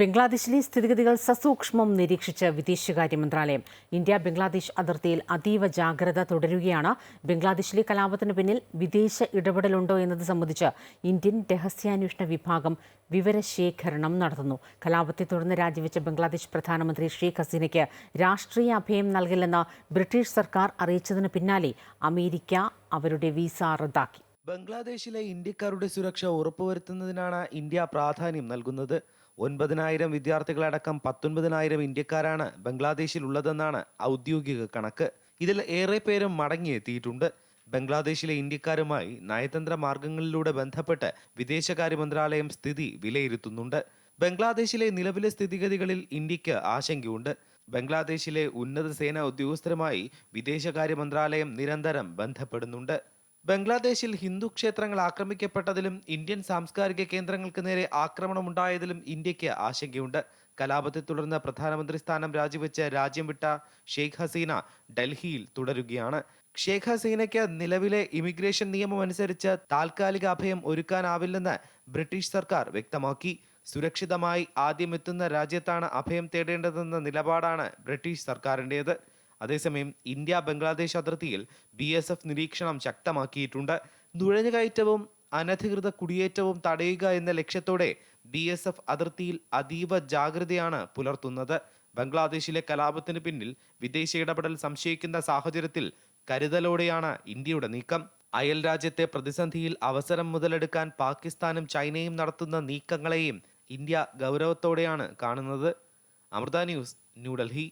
ബംഗ്ലാദേശിലെ സ്ഥിതിഗതികൾ സസൂക്ഷ്മം നിരീക്ഷിച്ച് വിദേശകാര്യ മന്ത്രാലയം ഇന്ത്യ ബംഗ്ലാദേശ് അതിർത്തിയിൽ അതീവ ജാഗ്രത തുടരുകയാണ്. ബംഗ്ലാദേശിലെ കലാപത്തിന് പിന്നിൽ വിദേശ ഇടപെടലുണ്ടോ എന്നത് സംബന്ധിച്ച് ഇന്ത്യൻ രഹസ്യാന്വേഷണ വിഭാഗം വിവരശേഖരണം നടത്തുന്നു. കലാപത്തെ തുടർന്ന് രാജിവെച്ച ബംഗ്ലാദേശ് പ്രധാനമന്ത്രി ഷെയ്ഖ് ഹസീനയ്ക്ക് രാഷ്ട്രീയ അഭയം നൽകില്ലെന്ന് ബ്രിട്ടീഷ് സർക്കാർ അറിയിച്ചതിന് പിന്നാലെ അമേരിക്ക അവരുടെ വിസ റദ്ദാക്കി. ബംഗ്ലാദേശിലെ ഇന്ത്യക്കാരുടെ സുരക്ഷ ഉറപ്പുവരുത്തുന്നതിനാണ് ഇന്ത്യ പ്രാധാന്യം നൽകുന്നത്. ഒൻപതിനായിരം വിദ്യാർത്ഥികളടക്കം പത്തൊൻപതിനായിരം ഇന്ത്യക്കാരാണ് ബംഗ്ലാദേശിൽ ഉള്ളതെന്നാണ് ഔദ്യോഗിക കണക്ക്. ഇതിൽ ഏറെ പേരും മടങ്ങിയെത്തിയിട്ടുണ്ട്. ബംഗ്ലാദേശിലെ ഇന്ത്യക്കാരുമായി നയതന്ത്ര മാർഗങ്ങളിലൂടെ ബന്ധപ്പെട്ട് വിദേശകാര്യ മന്ത്രാലയം സ്ഥിതി വിലയിരുത്തുന്നുണ്ട്. ബംഗ്ലാദേശിലെ നിലവിലെ സ്ഥിതിഗതികളിൽ ഇന്ത്യയ്ക്ക് ആശങ്കയുണ്ട്. ബംഗ്ലാദേശിലെ ഉന്നത സേനാ ഉദ്യോഗസ്ഥരുമായി വിദേശകാര്യ മന്ത്രാലയം നിരന്തരം ബന്ധപ്പെടുന്നുണ്ട്. ബംഗ്ലാദേശിൽ ഹിന്ദു ക്ഷേത്രങ്ങൾ ആക്രമിക്കപ്പെട്ടതിലും ഇന്ത്യൻ സാംസ്കാരിക കേന്ദ്രങ്ങൾക്ക് നേരെ ആക്രമണമുണ്ടായതിലും ഇന്ത്യയ്ക്ക് ആശങ്കയുണ്ട്. കലാപത്തെ തുടർന്ന് പ്രധാനമന്ത്രി സ്ഥാനം രാജിവെച്ച് രാജ്യം വിട്ട ഷെയ്ഖ് ഹസീന ഡൽഹിയിൽ തുടരുകയാണ്. ഷെയ്ഖ് ഹസീനയ്ക്ക് നിലവിലെ ഇമിഗ്രേഷൻ നിയമം അനുസരിച്ച് താൽക്കാലിക അഭയം ഒരുക്കാനാവില്ലെന്ന് ബ്രിട്ടീഷ് സർക്കാർ വ്യക്തമാക്കി. സുരക്ഷിതമായി ആദ്യം എത്തുന്ന രാജ്യത്താണ് അഭയം തേടേണ്ടതെന്ന നിലപാടാണ് ബ്രിട്ടീഷ് സർക്കാരിന്റേത്. അതേസമയം ഇന്ത്യ ബംഗ്ലാദേശ് അതിർത്തിയിൽ ബി എസ് എഫ് നിരീക്ഷണം ശക്തമാക്കിയിട്ടുണ്ട്. നുഴഞ്ഞുകയറ്റവും അനധികൃത കുടിയേറ്റവും തടയുക എന്ന ലക്ഷ്യത്തോടെ ബി എസ് എഫ് അതിർത്തിയിൽ അതീവ ജാഗ്രതയാണ് പുലർത്തുന്നത്. ബംഗ്ലാദേശിലെ കലാപത്തിന് പിന്നിൽ വിദേശ ഇടപെടൽ സംശയിക്കുന്ന സാഹചര്യത്തിൽ കരുതലോടെയാണ് ഇന്ത്യയുടെ നീക്കം. അയൽ രാജ്യത്തെ പ്രതിസന്ധിയിൽ അവസരം മുതലെടുക്കാൻ പാകിസ്ഥാനും ചൈനയും നടത്തുന്ന നീക്കങ്ങളെയും ഇന്ത്യ ഗൗരവത്തോടെയാണ് കാണുന്നത്. അമൃത ന്യൂസ് ന്യൂഡൽഹി.